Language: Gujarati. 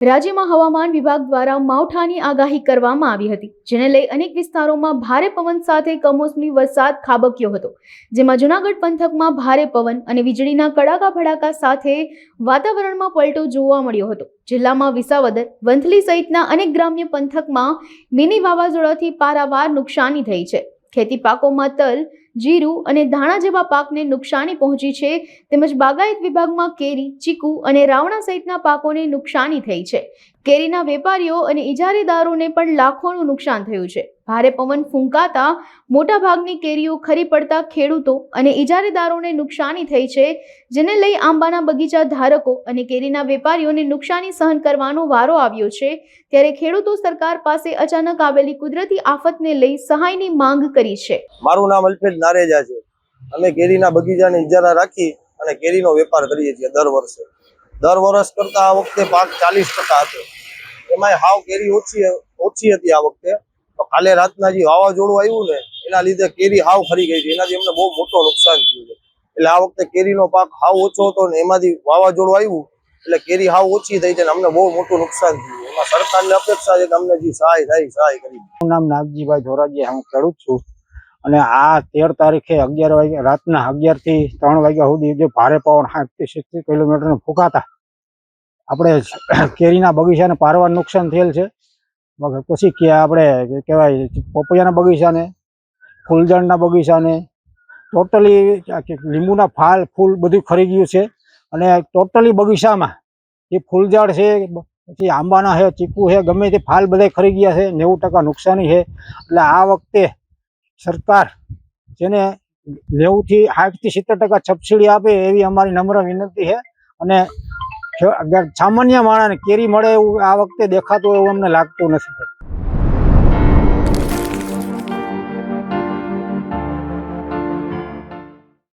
રાજ્યમાં હવામાન વિભાગ દ્વારા માવઠાની આગાહી કરવામાં આવી હતી, જેને લઈ અનેક વિસ્તારોમાં ભારે પવન સાથે કમોસમી વરસાદ ખાબક્યો હતો. જેમાં જૂનાગઢ પંથકમાં ભારે પવન અને વીજળીના કડાકા ભડાકા સાથે વાતાવરણમાં પલટો જોવા મળ્યો હતો. જિલ્લામાં વિસાવદર, વંથલી સહિતના અનેક ગ્રામ્ય પંથકમાં મિની વાવાઝોડાથી પારાવાર નુકસાની થઈ છે. ખેતી પાકોમાં તલ જીરું અને ધાણા જેવા પાકને નુકસાની પહોંચી છે. તેમજ બાગાયત વિભાગમાં કેરી, ચીકુ અને રાવણા સહિતના પાકોને નુકસાની થઈ છે. કેરીના વેપારીઓ અને ઇજારેદારોને પણ લાખોનું નુકસાન થયું છે. ભારે પવન ફૂંકાતા મોટાભાગની કેરીઓ ખરી પડતા ખેડૂતો અને ઇજારેદારોને નુકસાની થઈ છે, જેને લઈ આંબાના બગીચા ધારકો અને કેરીના વેપારીઓને નુકસાની સહન કરવાનો વારો આવ્યો છે, ત્યારે ખેડૂતો સરકાર પાસે અચાનક આવેલી કુદરતી આફતને લઈ સહાયની માંગ કરી છે. મારું નામ અલ્ફેજ નારેજા છે. અમે કેરીના બગીચાને ઇજારા રાખી અને કેરીનો વેપાર કરીએ છીએ દર વર્ષે. દર વર્ષ કરતા આ વખતે પાક ચાલીસ ટકા હતો. એમાં હાવ કેરી ઓછી ઓછી હતી આ વખતે. તો કાલે રાતના જે વાવાઝોડું આવ્યું ને, એના લીધે કેરી હાવ ખરી ગઈ છે એનાથી અમને બહુ મોટો નુકસાન થયું છે. એટલે આ વખતે કેરીનો પાક હાવ ઓછો હતો ને એમાંથી વાવાઝોડું આવ્યું, એટલે કેરી હાવ ઓછી થઈ છે અમને બહુ મોટું નુકસાન થયું એમાં સરકારની અપેક્ષા છે કે અમને જે સહાય થાય સહાય કરી મારું નામ નાગજીભાઈ ધોરાજી, હું ખેડૂત છું. અને આ તેર તારીખે અગિયાર વાગ્યા રાતના અગિયારથી ત્રણ વાગ્યા સુધી જે ભારે પવન સાઠથી સિત્તેર કિલોમીટર ફૂંકાતા, આપણે કેરીના બગીચાને પારવાર નુકસાન થયેલ છે. પછી કે આપણે કહેવાય પપૈયાના બગીચાને, ફૂલઝાડના બગીચાને, ટોટલી લીંબુના ફાલ, ફૂલ બધું ખરી ગયું છે. અને ટોટલી બગીચામાં એ ફૂલઝાડ છે, પછી આંબાના છે, ચીકુ છે, ગમે તે ફાલ બધા ખરી ગયા છે, નેવું ટકા નુકસાની છે. એટલે આ વખતે સરકાર જેને નેવુંથી સાઠથી સિત્તેર ટકા સબસિડી આપે એવી અમારી નમ્ર વિનંતી છે. અને સામાન્ય માણસને કેરી મળે એવું આ વખતે દેખાતું એવું અમને લાગતું નથી.